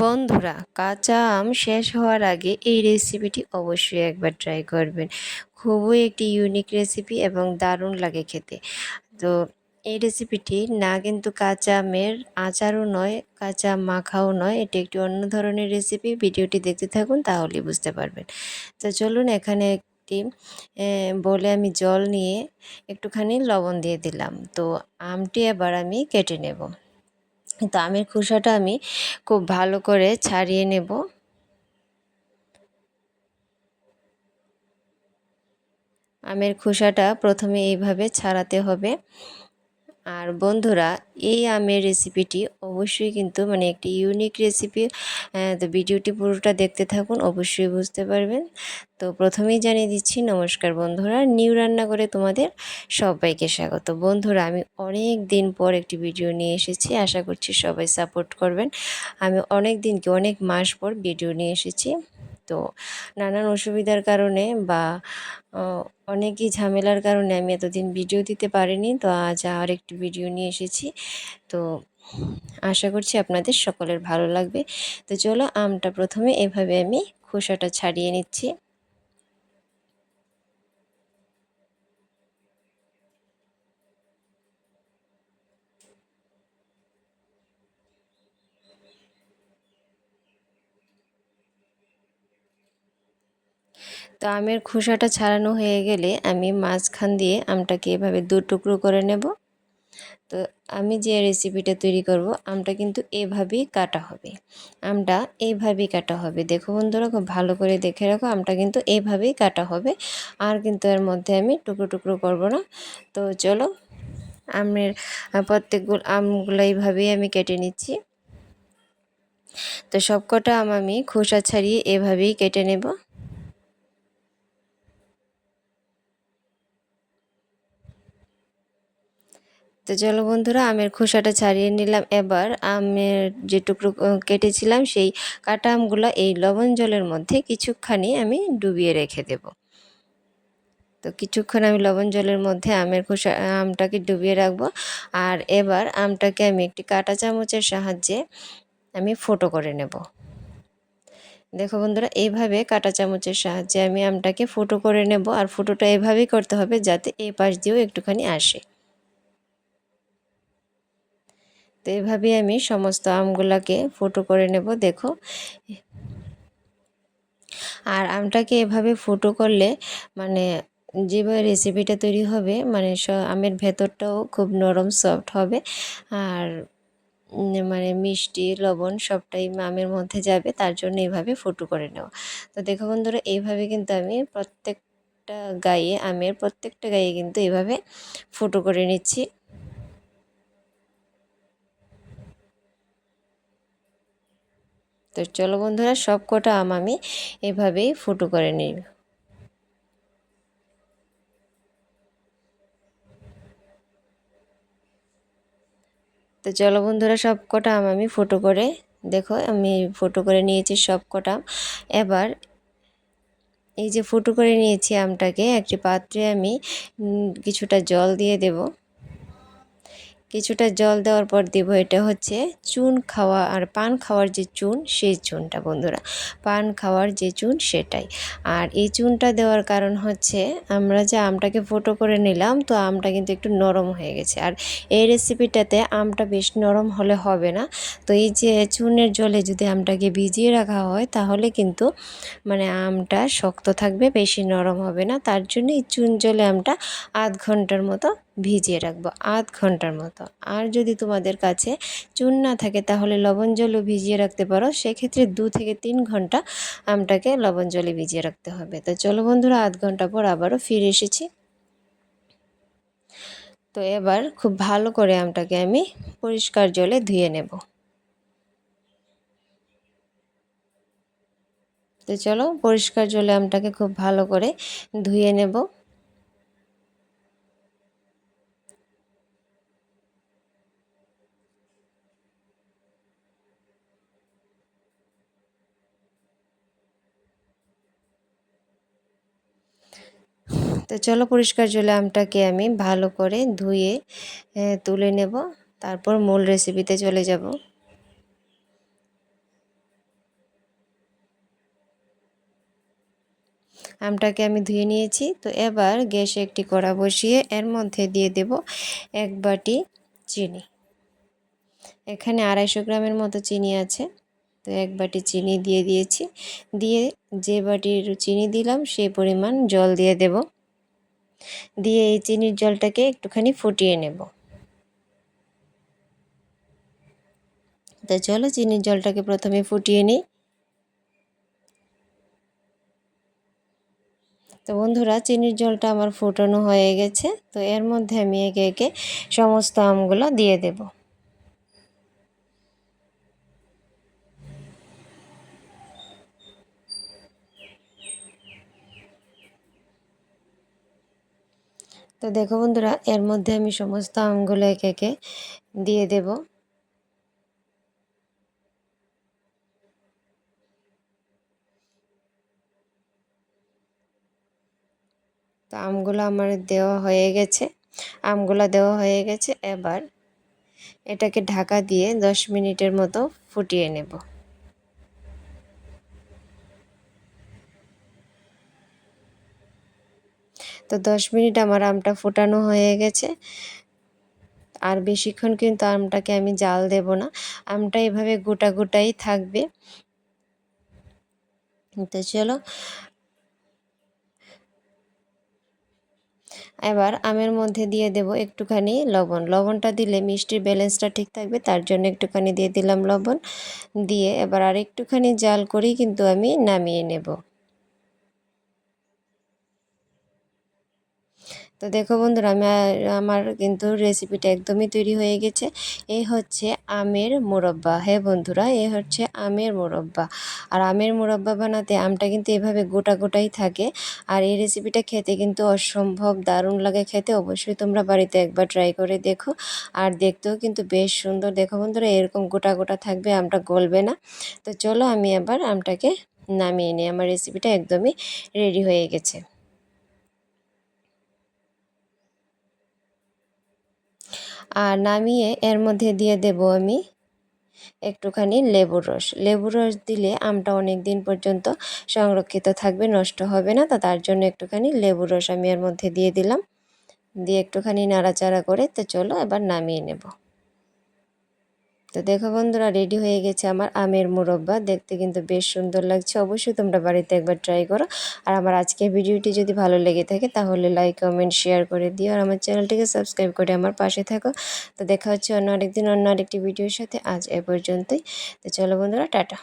বন্ধুরা, কাঁচা আম শেষ হওয়ার আগে এই রেসিপিটি অবশ্যই একবার ট্রাই করবেন। খুবই একটি ইউনিক রেসিপি এবং দারুণ লাগে খেতে। তো এই রেসিপিটি না কিন্তু কাঁচা আমের আচারও নয়, কাঁচা মাখাও নয়, এটি একটি অন্য ধরনের রেসিপি ভিডিওটি দেখতে থাকুন তাহলেই বুঝতে পারবেন। তো চলুন এখানে একটি বলে আমি জল নিয়ে একটুখানি লবণ দিয়ে দিলাম। তো আমটি এবার আমি কেটে নেব। তো আমের খোসাটা আমি খুব ভালো করে ছাড়িয়ে নেব। আমের খোসাটা প্রথমে এইভাবে ছাড়াতে হবে। আর বন্ধুরা, এই আমের রেসিপিটি অবশ্যই কিন্তু মানে একটি ইউনিক রেসিপি তো ভিডিওটি পুরোটা দেখতে থাকুন, অবশ্যই বুঝতে পারবেন। তো প্রথমেই জানিয়ে দিচ্ছি, নমস্কার বন্ধুরা, নিউ রান্না করে তোমাদের সবাইকে স্বাগত। বন্ধুরা, আমি অনেক দিন পর একটি ভিডিও নিয়ে এসেছি, আশা করছি সবাই সাপোর্ট করবেন। আমি অনেক দিনকে অনেক মাস পর ভিডিও নিয়ে এসেছি। তো নানান অসুবিধার কারণে বা অনেকই ঝামেলার কারণে আমি এতদিন ভিডিও দিতে পারিনি। তো আজ আর একটি ভিডিও নিয়ে এসেছি। তো আশা করছি আপনাদের সকলের ভালো লাগবে। তো চলো আমটা প্রথমে এভাবে আমি খোসাটা ছাড়িয়ে নিচ্ছি। তো আমের খোসাটা ছাড়ানো হয়ে গেলে আমি মাঝখান দিয়ে আমটাকে এভাবে দু টুকরো করে নেব। তো আমি যে রেসিপিটা তৈরি করব, আমটা কিন্তু এভাবেই কাটা হবে। আমটা এইভাবেই কাটা হবে। দেখো বন্ধুরা, খুব ভালো করে দেখে রাখো, আমটা কিন্তু এইভাবেই কাটা হবে। আর কিন্তু এর মধ্যে আমি টুকরো টুকরো করব না। তো চলো, আমের প্রত্যেকগুলো আমগুলো এইভাবেই আমি কেটে নিচ্ছি। তো সবকটা আম আমি খোসা ছাড়িয়ে এভাবেই কেটে নেব। তো চলো বন্ধুরা, আমের খোসাটা ছাড়িয়ে নিলাম। এবার আমের যে টুকরো কেটেছিলাম সেই কাটা আমগুলো এই লবণ জলের মধ্যে কিছুক্ষণই আমি ডুবিয়ে রেখে দেব। তো কিছুক্ষণ আমি লবণ জলের মধ্যে আমের খোসা, আমটাকে ডুবিয়ে রাখব। আর এবার আমটাকে আমি একটি কাটা চামচের সাহায্যে আমি ফোটো করে নেব। দেখো বন্ধুরা, এইভাবে কাটা চামচের সাহায্যে আমি আমটাকে ফুটো করে নেব। আর ফুটোটা এভাবেই করতে হবে যাতে এই পাশ দিয়েও একটুখানি আসে। তো এভাবেই আমি সমস্ত আমগুলাকে ফুটো করে নেব, দেখো। আর আমটাকে এভাবে ফুটো করলে মানে যেভাবে রেসিপিটা তৈরি হবে মানে আমের ভেতরটাও খুব নরম সফট হবে, আর মানে মিষ্টি, লবণ সবটাই আমের মধ্যে যাবে, তার জন্য এইভাবে ফুটো করে নেওয়া তো দেখো বন্ধুরা, এইভাবে কিন্তু আমি প্রত্যেকটা গায়ে, আমের প্রত্যেকটা গায়ে কিন্তু এইভাবে ফুটো করে নিচ্ছি। তো চলো বন্ধুরা সব কটা আম আমি এভাবেই ফুটো করে নিই। তো চলো বন্ধুরা সব কটা আম আমি ফটো করে, দেখো আমি ফটো করে নিয়েছি সব কটা এবার এই যে ফুটো করে নিয়েছি আমটাকে, একটি পাত্রে আমি কিছুটা জল দিয়ে দেবো। কিছুটা জল দেওয়ার পর দেব, এটা হচ্ছে চুন খাওয়া আর পান খাওয়ার যে চুন, সেই চুনটা বন্ধুরা। পান খাওয়ার যে চুন, সেটাই। আর এই চুনটা দেওয়ার কারণ হচ্ছে, আমরা যে আমটাকে ফোটো করে নিলাম, তো আমটা কিন্তু একটু নরম হয়ে গেছে। আর এই রেসিপিটাতে আমটা বেশ নরম হলে হবে না। তো এই যে চুনের জলে যদি আমটাকে ভিজিয়ে রাখা হয়, তাহলে কিন্তু মানে আমটা শক্ত থাকবে, বেশি নরম হবে না। তার জন্য এই চুন জলে আমটা আধ ঘণ্টার মতো ভিজিয়ে রাখব আধ ঘণ্টার মতো। আর যদি তোমাদের কাছে চুন না থাকে, তাহলে লবণ জলও ভিজিয়ে রাখতে পারো। সেক্ষেত্রে দু থেকে তিন ঘণ্টা আমটাকে লবণ জলে ভিজিয়ে রাখতে হবে। তো চলো বন্ধুরা, আধ ঘণ্টা পর আবারও ফিরে এসেছি। তো এবার খুব ভালো করে আমটাকে আমি পরিষ্কার জলে ধুয়ে নেব। তো চলো পরিষ্কার জলে আমটাকে খুব ভালো করে ধুয়ে নেব। তো চলো পরিষ্কার জলে আমটাকে আমি ভালো করে ধুয়ে তুলে নেব। তারপর মূল রেসিপিতে চলে যাব। আমটাকে আমি ধুয়ে নিয়েছি। তো এবার গ্যাসে একটি কড়া বসিয়ে এর মধ্যে দিয়ে দেব এক বাটি চিনি। এখানে আড়াইশো গ্রামের মতো চিনি আছে। তো এক বাটি চিনি দিয়ে দিয়েছি। দিয়ে যে বাটির চিনি দিলাম, সেই পরিমাণ জল দিয়ে দেব। দিয়ে এই চিনির জলটাকে একটুখানি ফুটিয়ে নেব। তো চলো চিনির জলটাকে প্রথমে ফুটিয়ে নিই। তো বন্ধুরা, চিনির জলটা আমার ফুটানো হয়ে গেছে। তো এর মধ্যে আমি একে একে সমস্ত আমগুলো দিয়ে দেব। তো দেখো বন্ধুরা, এর মধ্যে আমি সমস্ত আমগুলো একে একে দিয়ে দেবো। তো আমগুলো আমার দেওয়া হয়ে গেছে। আমগুলো দেওয়া হয়ে গেছে, এবার এটাকে ঢাকা দিয়ে দশ মিনিটের মতো ফুটিয়ে নেব। তো দশ মিনিট আমার আমটা ফোটানো হয়ে গেছে। আর বেশিক্ষণ কিন্তু আমটাকে আমি জাল দেব না। আমটা এভাবে গোটা গোটাই থাকবে। তো চলো। এবার আমের মধ্যে দিয়ে দেব একটুখানি লবণ। লবণটা দিলে মিষ্টির ব্যালেন্সটা ঠিক থাকবে, তার জন্য একটুখানি দিয়ে দিলাম লবণ। দিয়ে এবার আর একটুখানি জাল করেই কিন্তু আমি নামিয়ে নেব। তো দেখো বন্ধুরা, আমি আমার কিন্তু রেসিপিটা একদমই তৈরি হয়ে গেছে। এই হচ্ছে আমের মোরব্বা। হ্যাঁ বন্ধুরা, এ হচ্ছে আমের মোরব্বা। আর আমের মোরব্বা বানাতে আমটা কিন্তু এভাবে গোটা গোটাই থাকে। আর এই রেসিপিটা খেতে কিন্তু অসম্ভব দারুণ লাগে খেতে। অবশ্যই তোমরা বাড়িতে একবার ট্রাই করে দেখো। আর দেখতেও কিন্তু বেশ সুন্দর। দেখো বন্ধুরা, এরকম গোটা গোটা থাকবে, আমটা গলবে না। তো চলো আমি আবার আমটাকে নামিয়ে নিই। আমার রেসিপিটা একদমই রেডি হয়ে গেছে। আর নামিয়ে এর মধ্যে দিয়ে দেব আমি একটুখানি লেবুর রস। লেবুর রস দিলে আমটা অনেক দিন পর্যন্ত সংরক্ষিত থাকবে, নষ্ট হবে না। তো তার জন্য একটুখানি লেবুর রস আমি এর মধ্যে দিয়ে দিলাম। দিয়ে একটুখানি নাড়াচাড়া করে তো চলো এবার নামিয়ে নেব। তো দেখো বন্ধুরা রেডি হয়ে গেছে আমার আমের মুরব্বা। দেখতে কিন্তু বেশ সুন্দর লাগছে। অবশ্যই তোমরা বাড়িতে একবার ট্রাই করো। আর আমার আজকের ভিডিওটি যদি ভালো লেগে থাকে, তাহলে লাইক কমেন্ট শেয়ার করে দিও। আর আমার চ্যানেলটিকে সাবস্ক্রাইব করে আমার পাশে থাকো। তো দেখা হচ্ছে অন্য আরেকদিন, অন্য আরেকটি ভিডিওর সাথে। আজ এ পর্যন্তই। তো চলো বন্ধুরা, টাটা।